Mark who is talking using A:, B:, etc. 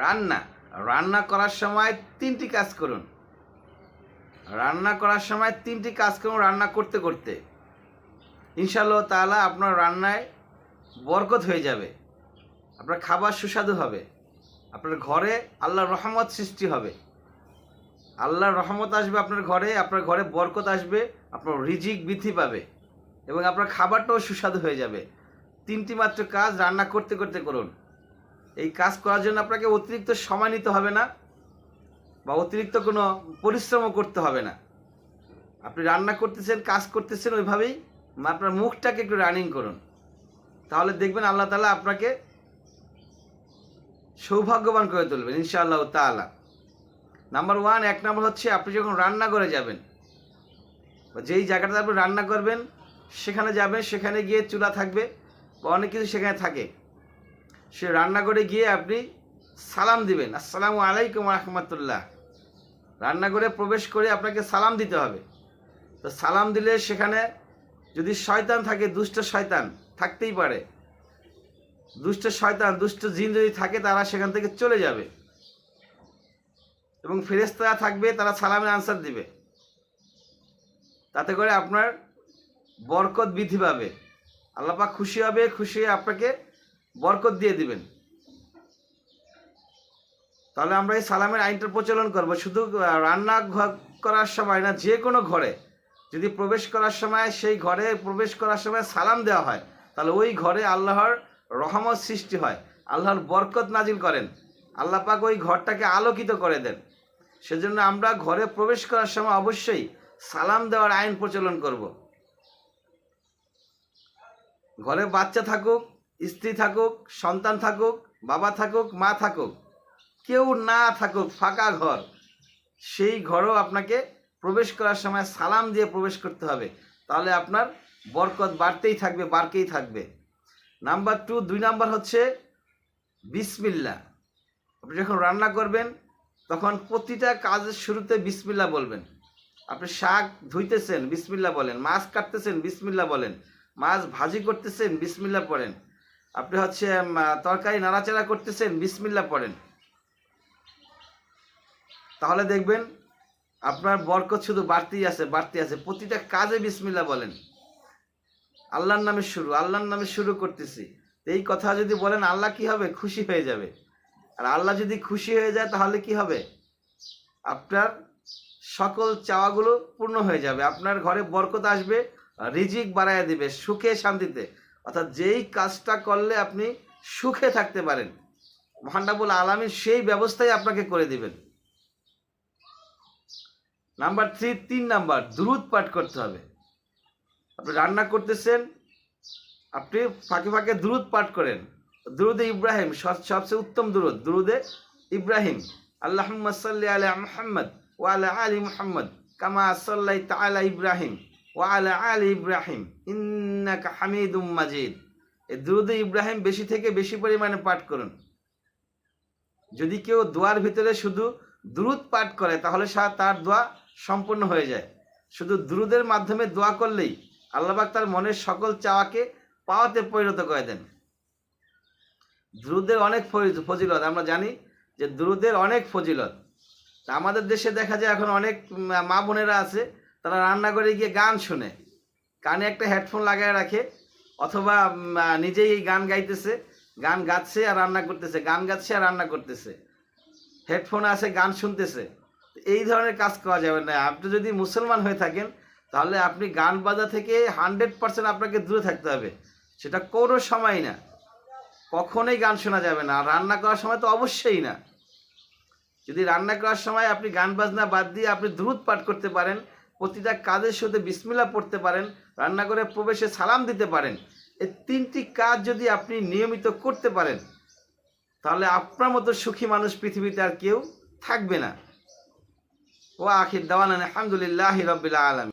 A: রান্না রান্না করার সময় তিনটি কাজ করুন। রান্না করার সময় তিনটি কাজ করুন রান্না করতে করতে। ইনশাআল্লাহ তাআলা আপনার রান্নায় বরকত হয়ে যাবে। আপনার খাবার সুস্বাদু হবে। আপনার ঘরে আল্লাহর রহমত সৃষ্টি হবে। আল্লাহর রহমত আসবে আপনার ঘরে আপনার ঘরে বরকত আসবে, আপনার রিজিক বৃদ্ধি পাবে এবং আপনার খাবারটাও সুস্বাদু হয়ে যাবে। তিনটি মাত্র কাজ রান্না করতে করতে করুন। এই কাজ করার জন্য আপনাকে অতিরিক্ত সময় নিতে হবে না বা অতিরিক্ত কোনো পরিশ্রমও করতে হবে না। আপনি রান্না করতেছেন, কাজ করতেছেন ওইভাবেই আপনার মুখটাকে একটু রানিং করুন। তাহলে দেখবেন আল্লাহ তালা আপনাকে সৌভাগ্যবান করে তুলবেন, ইনশাআল্লাহ তাআলা। নাম্বার ওয়ান, এক নম্বর হচ্ছে আপনি যখন রান্না করে যাবেন, বা যেই জায়গাটাতে আপনি রান্না করবেন, সেখানে যাবেন, সেখানে গিয়ে চুলা থাকবে, বা অনেক কিছু সেখানে থাকে। সে রান্নাঘরে গিয়ে আপনি সালাম দিবেন। আসসালামু আলাইকুম রহমতুল্লাহ। রান্নাঘরে প্রবেশ করে আপনাকে সালাম দিতে হবে। তো সালাম দিলে সেখানে যদি শয়তান থাকে, দুষ্ট শয়তান থাকতেই পারে। দুষ্ট শয়তান, দুষ্ট জিন যদি থাকে, তারা সেখান থেকে চলে যাবে। এবং ফেরেস্তারা থাকবে, তারা সালামের আনসার দিবে। তাতে করে আপনার বরকত বৃদ্ধি পাবে। আল্লাপাক খুশি হবে, খুশি আপনাকে বরকত দিয়ে দিবেন। তাহলে আমরা এই সালামের আইনটা প্রচলন করব। শুধু রান্না করার সময় না, যে কোনো ঘরে। যদি প্রবেশ করার সময় সেই ঘরে প্রবেশ করার সময় সালাম দেওয়া হয়, তাহলে ওই ঘরে আল্লাহর রহমত সৃষ্টি হয়। আল্লাহর বরকত নাজিল করেন। আল্লাহ পাক ওই ঘরটাকে আলোকিত করে দেন। সেজন্য আমরা ঘরে প্রবেশ করার সময় অবশ্যই সালাম দেওয়ার আইন প্রচলন করব। ঘরে বাচ্চা থাকুক স্ত্রী থাকুক, সন্তান থাকুক, বাবা থাকুক, মা থাকুক, কেউ না থাকুক, ফাঁকা ঘর, সেই ঘরও আপনাকে প্রবেশ করার সময় সালাম দিয়ে প্রবেশ করতে হবে। তাহলে আপনার বরকত বাড়তেই থাকবে বাড়তেই থাকবে। নাম্বার টু দুই নাম্বার হচ্ছে বিসমিল্লা। আপনি যখন রান্না করবেন, তখন প্রতিটা কাজের শুরুতে বিসমিল্লা বলবেন। আপনি শাক ধুইতেছেন, বিসমিল্লা বলেন। মাছ কাটতেছেন, বিসমিল্লা বলেন। মাছ ভাজি করতেছেন, বিসমিল্লা পড়েন। আপনি হচ্ছে তরকারি নাড়াচাড়া করতেছেন, বিসমিল্লা পড়েন। তাহলে দেখবেন, আপনার বরকত শুধু বাড়তেই আছে বাড়তি আছে। প্রতিটা কাজে বিসমিল্লা বলেন। আল্লাহর নামে শুরু, আল্লাহর নামে শুরু করতেছি। এই কথা যদি বলেন, আল্লাহ কি হবে? খুশি হয়ে যাবে। আর আল্লাহ যদি খুশি হয়ে যায়, তাহলে কি হবে? আপনার সকল চাওয়াগুলো পূর্ণ হয়ে যাবে। আপনার ঘরে বরকত আসবে, রিজিক বাড়ায় দিবে, সুখে শান্তিতে। অর্থাৎ যেই কাজটা করলে আপনি সুখে থাকতে পারেন মহান্ডাবুল আলমী সেই ব্যবস্থাই আপনাকে করে দিবেন। নাম্বার থ্রি, তিন নাম্বার দ্রুত পাঠ করতে হবে। আপনি রান্না করতেছেন, আপনি ফাঁকে ফাঁকে দ্রুত পাঠ করেন। দ্রুদে ইব্রাহিম সবচেয়ে উত্তম দ্রুদ, দ্রুদে ইব্রাহিম আল্লাহ সাল্লি আলা মুহাম্মদ ও আলা আলী মুহাম্মদ, কামা সাল্লাই তালা ইব্রাহিম। আলা ইব্রাহিম, ইন্নাকা হামিদুম মাজিদ। এই দ্রুদে ইব্রাহিম বেশি থেকে বেশি পরিমাণে পাঠ করুন। যদি কেউ দোয়ার ভিতরে শুধু দ্রুত পাঠ করে, তাহলে তার দোয়া সম্পূর্ণ হয়ে যায়। শুধু দ্রুদের মাধ্যমে দোয়া করলেই আল্লাহবাক তার মনের সকল চাওয়াকে পাওয়াতে পরিণত করে দেন। দ্রুদের অনেক ফজিলত, আমরা জানি যে দ্রুদের অনেক ফজিলত। আমাদের দেশে দেখা যায় এখন অনেক মা বোনেরা আছে তারা রান্না করে গিয়ে গান শুনে। কানে একটা হেডফোন লাগায় রাখে, অথবা নিজেই এই গান গাইতেছে, গান গাচ্ছে আর রান্না করতেছে, গান গাচ্ছে আর রান্না করতেছে। হেডফোন আছে, গান শুনতেছে। এই ধরনের কাজ করা যাবে না। আপনি যদি মুসলমান হয়ে থাকেন, তাহলে আপনি গান বাজা থেকে হান্ড্রেড পার্সেন্ট আপনাকে দূরে থাকতে হবে। সেটা কোনো সময় না। কখনোই গান শোনা যাবে না। রান্না করার সময় তো অবশ্যই না। যদি রান্না করার সময় আপনি গান বাজনা বাদ দিয়ে আপনি দ্রুত পাঠ করতে পারেন প্রতিটা কাজের সাথে বিসমিল্লা পড়তে পারেন, রান্নাঘরে প্রবেশে সালাম দিতে পারেন। এই তিনটি কাজ যদি আপনি নিয়মিত করতে পারেন, তাহলে আপনার মতো সুখী মানুষ পৃথিবীতে আর কেউ থাকবে না। ও আখির দাওয়ান আলহামদুলিল্লাহ রবিল্লা আলম